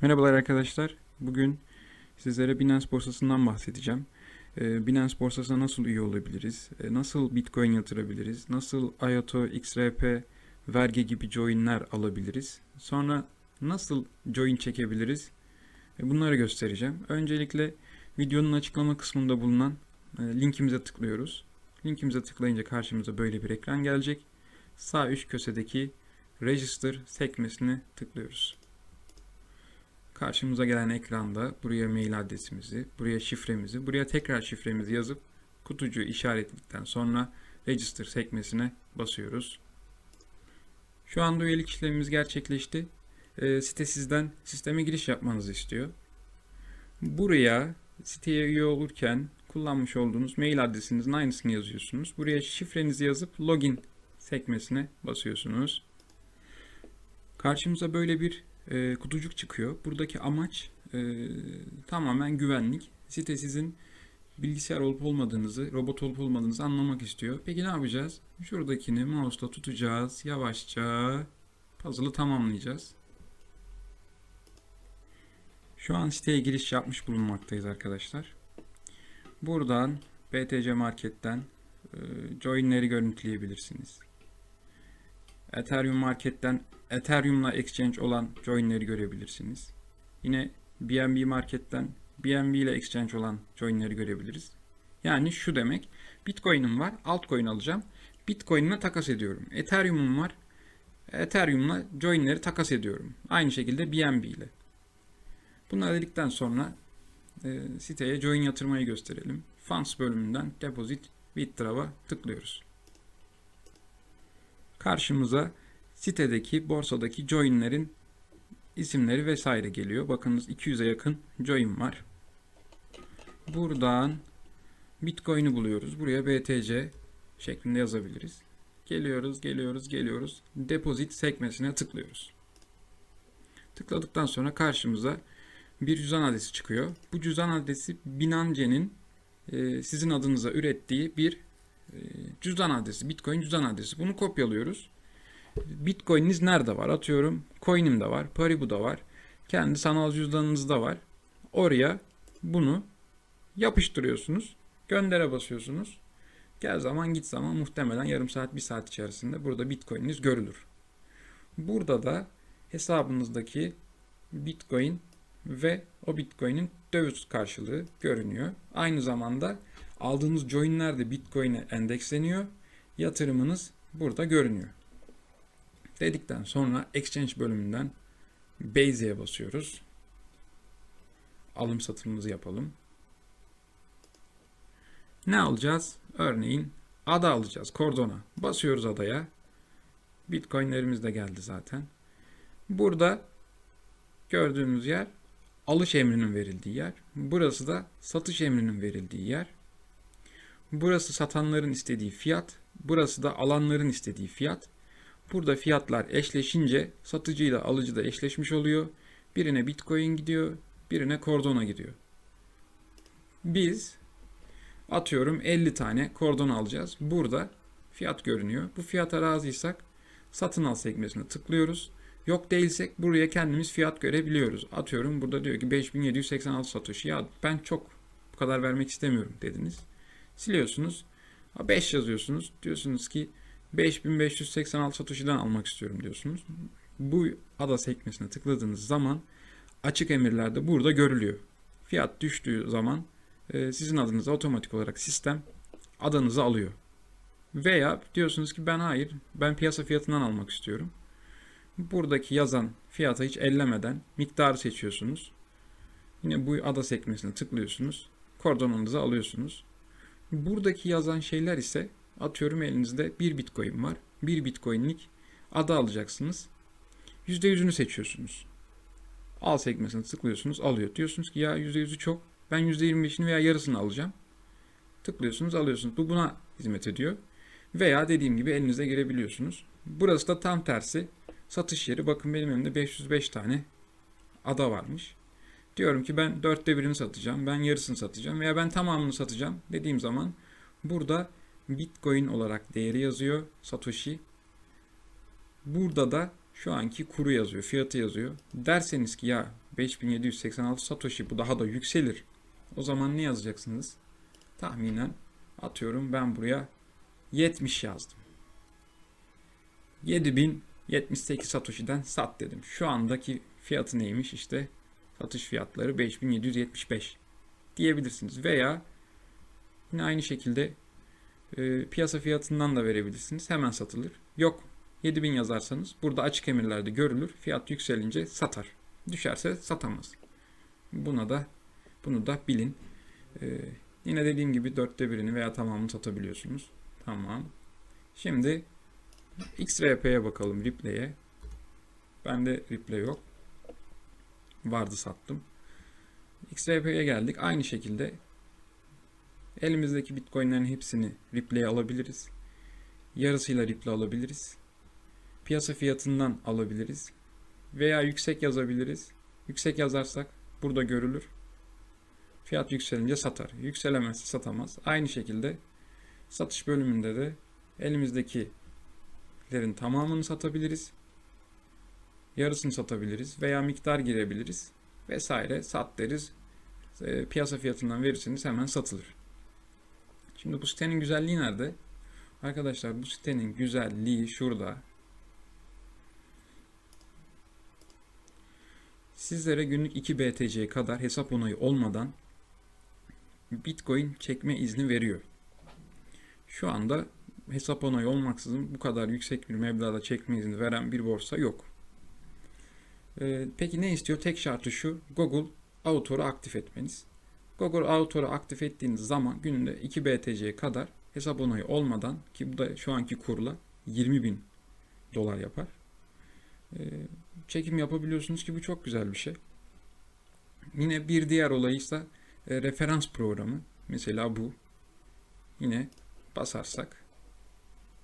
Merhabalar arkadaşlar. Bugün sizlere Binance borsasından bahsedeceğim. Ee, Binance borsasına nasıl üye olabiliriz? Ee, Nasıl Bitcoin yatırabiliriz? Nasıl IOTA, XRP, vergi gibi joinler alabiliriz? Sonra nasıl join çekebiliriz? Ee, Bunları göstereceğim. Öncelikle videonun açıklama kısmında bulunan e, linkimize tıklıyoruz. Linkimize tıklayınca karşımıza böyle bir ekran gelecek. Sağ üst köşedeki Register sekmesine tıklıyoruz. Karşımıza gelen ekranda buraya mail adresimizi, buraya şifremizi, buraya tekrar şifremizi yazıp kutucuğu işaretledikten sonra Register sekmesine basıyoruz. Şu anda üyelik işlemimiz gerçekleşti. Ee, site sizden sisteme giriş yapmanızı istiyor. Buraya siteye üye olurken kullanmış olduğunuz mail adresinizin aynısını yazıyorsunuz. Buraya şifrenizi yazıp login sekmesine basıyorsunuz. Karşımıza böyle bir e, kutucuk çıkıyor. Buradaki amaç e, tamamen güvenlik. Site sizin bilgisayar olup olmadığınızı, robot olup olmadığınızı anlamak istiyor. Peki ne yapacağız? Şuradakini mouse'la tutacağız. Yavaşça puzzle'ı tamamlayacağız. Şu an siteye giriş yapmış bulunmaktayız arkadaşlar. Buradan BTC Market'ten e, join'leri görüntüleyebilirsiniz. Ethereum Market'ten Ethereum'la exchange olan join'leri görebilirsiniz. Yine BNB Market'ten BNB ile exchange olan join'leri görebiliriz. Yani şu demek. Bitcoin'im var, altcoin alacağım. Bitcoin'ime takas ediyorum. Ethereum'um var. Ethereum'la join'leri takas ediyorum. Aynı şekilde BNB ile. Bunları dedikten sonra e, siteye join yatırmayı gösterelim. Funds bölümünden Deposit Withdraw'a tıklıyoruz. Karşımıza sitedeki borsadaki joinlerin isimleri vesaire geliyor. Bakınız 200'e yakın join var. Buradan Bitcoin'i buluyoruz. Buraya BTC şeklinde yazabiliriz. Geliyoruz, geliyoruz, geliyoruz. Deposit sekmesine tıklıyoruz. Tıkladıktan sonra karşımıza bir cüzdan adresi çıkıyor. Bu cüzdan adresi Binance'nin e, sizin adınıza ürettiği bir cüzdan adresi, Bitcoin cüzdan adresi. Bunu kopyalıyoruz. Bitcoin'iniz nerede var? Atıyorum coin'imde var, Paribu'da var. Kendi sanal cüzdanınızda var. Oraya bunu yapıştırıyorsunuz. Göndere basıyorsunuz. Gel zaman git zaman muhtemelen yarım saat bir saat içerisinde burada Bitcoin'iniz görülür. Burada da hesabınızdaki Bitcoin ve o Bitcoin'in döviz karşılığı görünüyor. Aynı zamanda aldığınız join'ler de Bitcoin'e endeksleniyor. Yatırımınız burada görünüyor. Dedikten sonra Exchange bölümünden Base'e basıyoruz. Alım satımımızı yapalım. Ne alacağız? Örneğin ada alacağız. Cordona. Basıyoruz adaya. Bitcoin'lerimiz de geldi zaten. Burada gördüğümüz yer alış emrinin verildiği yer. Burası da satış emrinin verildiği yer. Burası satanların istediği fiyat. Burası da alanların istediği fiyat. Burada fiyatlar eşleşince satıcıyla alıcı da eşleşmiş oluyor. Birine Bitcoin gidiyor, birine Cordona gidiyor. Biz atıyorum 50 tane Cordona alacağız. Burada fiyat görünüyor. Bu fiyata razıysak satın al sekmesine tıklıyoruz. Yok değilsek buraya kendimiz fiyat görebiliyoruz. Atıyorum burada diyor ki 5786 satoshi. Ya ben çok bu kadar vermek istemiyorum dediniz. Siliyorsunuz. 5 yazıyorsunuz. Diyorsunuz ki 5586 Satoshi'den almak istiyorum diyorsunuz. Bu ada sekmesine tıkladığınız zaman açık emirlerde burada görülüyor. Fiyat düştüğü zaman e, sizin adınıza otomatik olarak sistem adanızı alıyor. Veya diyorsunuz ki ben hayır ben piyasa fiyatından almak istiyorum. Buradaki yazan fiyata hiç ellemeden miktarı seçiyorsunuz. Yine bu ada sekmesine tıklıyorsunuz. Kordonanızı alıyorsunuz. Buradaki yazan şeyler ise Atıyorum elinizde bir bitcoin var. Bir bitcoinlik ada alacaksınız. %100'ünü seçiyorsunuz. Al sekmesine tıklıyorsunuz alıyor. Diyorsunuz ki ya %100'ü çok. Ben %25'ini veya yarısını alacağım. Tıklıyorsunuz alıyorsunuz. Bu buna hizmet ediyor. Veya dediğim gibi elinize girebiliyorsunuz. Burası da tam tersi. Satış yeri. Bakın benim elimde 505 tane ada varmış. Diyorum ki ben dörtte birini satacağım. Ben yarısını satacağım. Veya ben tamamını satacağım. Dediğim zaman burada Bitcoin olarak değeri yazıyor Satoshi. Burada da şu anki kuru yazıyor, fiyatı yazıyor. Derseniz ki ya 5786 Satoshi bu daha da yükselir. O zaman ne yazacaksınız? Tahminen atıyorum ben buraya 70 yazdım. 7078 Satoshi'den sat dedim. Şu andaki fiyatı neymiş? İşte satış fiyatları 5775 diyebilirsiniz. Veya yine aynı şekilde e, piyasa fiyatından da verebilirsiniz. Hemen satılır. Yok 7000 yazarsanız burada açık emirlerde görülür. Fiyat yükselince satar. Düşerse satamaz. Buna da bunu da bilin. Ee, yine dediğim gibi dörtte birini veya tamamını satabiliyorsunuz. Tamam. Şimdi XRP'ye bakalım Ripley'e. Bende Ripley yok. Vardı sattım. XRP'ye geldik. Aynı şekilde elimizdeki Bitcoin'lerin hepsini Ripley'e alabiliriz. Yarısıyla Ripple alabiliriz. Piyasa fiyatından alabiliriz. Veya yüksek yazabiliriz. Yüksek yazarsak burada görülür. Fiyat yükselince satar. Yükselemezse satamaz. Aynı şekilde satış bölümünde de elimizdekilerin tamamını satabiliriz. Yarısını satabiliriz veya miktar girebiliriz vesaire sat deriz. E, piyasa fiyatından verirseniz hemen satılır. Şimdi bu sitenin güzelliği nerede? Arkadaşlar bu sitenin güzelliği şurada. Sizlere günlük 2 BTC kadar hesap onayı olmadan Bitcoin çekme izni veriyor. Şu anda hesap onayı olmaksızın bu kadar yüksek bir meblağda çekme izni veren bir borsa yok. Ee, peki ne istiyor? Tek şartı şu. Google Auto'ru aktif etmeniz. Google Auto'ru aktif ettiğiniz zaman günde 2 BTC kadar hesap onayı olmadan ki bu da şu anki kurla 20 bin dolar yapar. Ee, çekim yapabiliyorsunuz ki bu çok güzel bir şey. Yine bir diğer olay ise e, referans programı. Mesela bu. Yine basarsak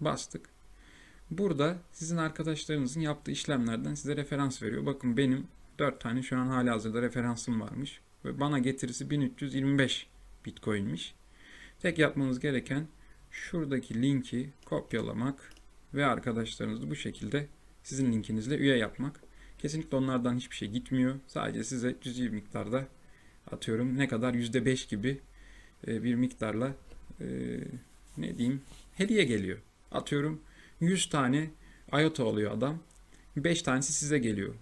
bastık. Burada sizin arkadaşlarınızın yaptığı işlemlerden size referans veriyor. Bakın benim 4 tane şu an hali hazırda referansım varmış. Ve bana getirisi 1325 Bitcoin'miş. Tek yapmanız gereken şuradaki linki kopyalamak ve arkadaşlarınızı bu şekilde sizin linkinizle üye yapmak. Kesinlikle onlardan hiçbir şey gitmiyor. Sadece size cüzi miktarda atıyorum ne kadar %5 gibi e, bir miktarla e, ne diyeyim hediye geliyor. Atıyorum 100 tane IOTA alıyor adam. 5 tanesi size geliyor.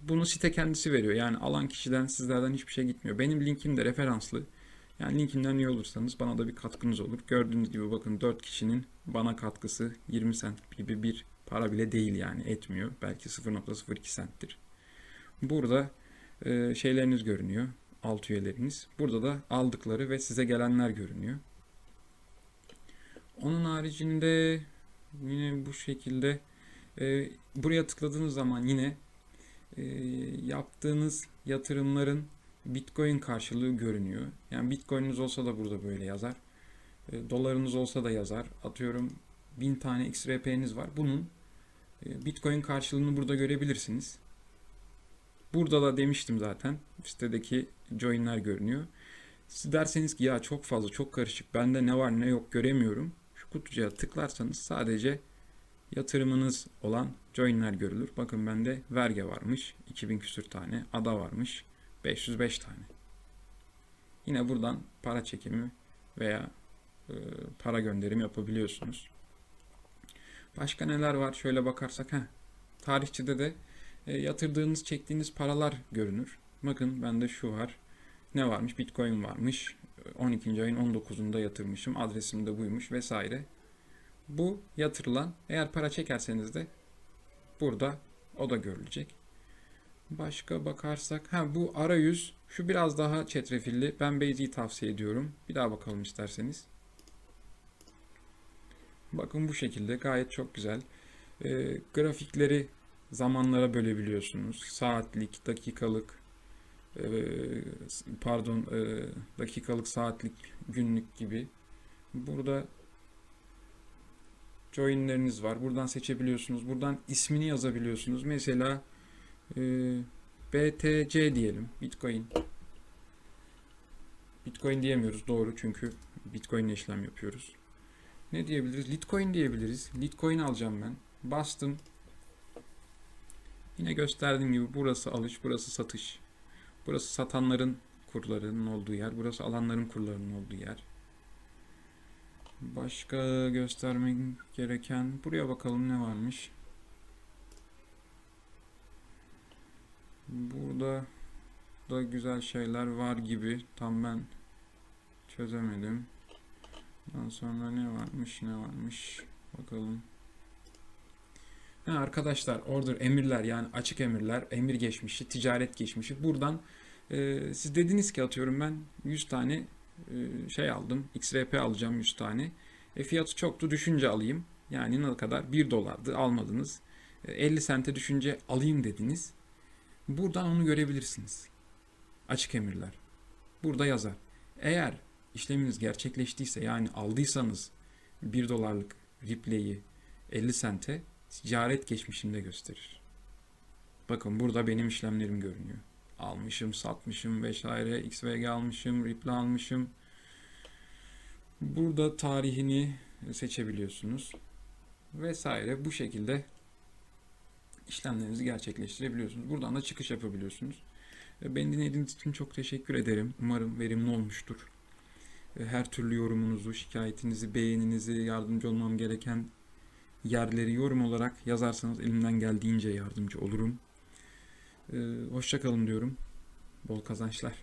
Bunu site kendisi veriyor. Yani alan kişiden sizlerden hiçbir şey gitmiyor. Benim linkim de referanslı. Yani linkimden üye olursanız bana da bir katkınız olur. Gördüğünüz gibi bakın 4 kişinin bana katkısı 20 sent gibi bir para bile değil yani etmiyor. Belki 0.02 senttir. Burada e, şeyleriniz görünüyor. Alt üyeleriniz. Burada da aldıkları ve size gelenler görünüyor. Onun haricinde yine bu şekilde e, buraya tıkladığınız zaman yine e, yaptığınız yatırımların Bitcoin karşılığı görünüyor. Yani Bitcoin'iniz olsa da burada böyle yazar. E, dolarınız olsa da yazar. Atıyorum 1000 tane XRP'niz var. Bunun e, Bitcoin karşılığını burada görebilirsiniz. Burada da demiştim zaten. Sitedeki join'ler görünüyor. Siz derseniz ki ya çok fazla çok karışık. Bende ne var ne yok göremiyorum. Kutucuğa tıklarsanız sadece yatırımınız olan join'ler görülür. Bakın bende verge varmış. 2000 küsür tane. Ada varmış. 505 tane. Yine buradan para çekimi veya e, para gönderimi yapabiliyorsunuz. Başka neler var? Şöyle bakarsak ha tarihçide de e, yatırdığınız, çektiğiniz paralar görünür. Bakın bende şu var. Ne varmış? Bitcoin varmış. 12. ayın 19'unda yatırmışım. Adresim de buymuş vesaire. Bu yatırılan eğer para çekerseniz de burada o da görülecek. Başka bakarsak ha bu arayüz şu biraz daha çetrefilli. Ben Basic'i tavsiye ediyorum. Bir daha bakalım isterseniz. Bakın bu şekilde gayet çok güzel. E, grafikleri zamanlara bölebiliyorsunuz. Saatlik, dakikalık, pardon e, dakikalık, saatlik, günlük gibi. Burada joinleriniz var. Buradan seçebiliyorsunuz. Buradan ismini yazabiliyorsunuz. Mesela e, BTC diyelim. Bitcoin. Bitcoin diyemiyoruz doğru çünkü Bitcoin işlem yapıyoruz. Ne diyebiliriz? Litecoin diyebiliriz. Litecoin alacağım ben. Bastım. Yine gösterdiğim gibi burası alış, burası satış. Burası satanların kurlarının olduğu yer. Burası alanların kurlarının olduğu yer. Başka göstermek gereken buraya bakalım ne varmış. Burada da güzel şeyler var gibi. Tam ben çözemedim. Ondan sonra ne varmış ne varmış. Bakalım. Ha, arkadaşlar order emirler yani açık emirler, emir geçmişi, ticaret geçmişi. Buradan e, siz dediniz ki atıyorum ben 100 tane e, şey aldım. XRP alacağım 100 tane. E, fiyatı çoktu düşünce alayım. Yani ne kadar? 1 dolardı almadınız. E, 50 sente düşünce alayım dediniz. Buradan onu görebilirsiniz. Açık emirler. Burada yazar. Eğer işleminiz gerçekleştiyse yani aldıysanız 1 dolarlık replay'i 50 sente ticaret geçmişinde gösterir. Bakın burada benim işlemlerim görünüyor. Almışım, satmışım vesaire, XVG almışım, Ripple almışım. Burada tarihini seçebiliyorsunuz. Vesaire bu şekilde işlemlerinizi gerçekleştirebiliyorsunuz. Buradan da çıkış yapabiliyorsunuz. Beni dinlediğiniz için çok teşekkür ederim. Umarım verimli olmuştur. Her türlü yorumunuzu, şikayetinizi, beğeninizi, yardımcı olmam gereken yerleri yorum olarak yazarsanız elimden geldiğince yardımcı olurum. Hoşçakalın diyorum. Bol kazançlar.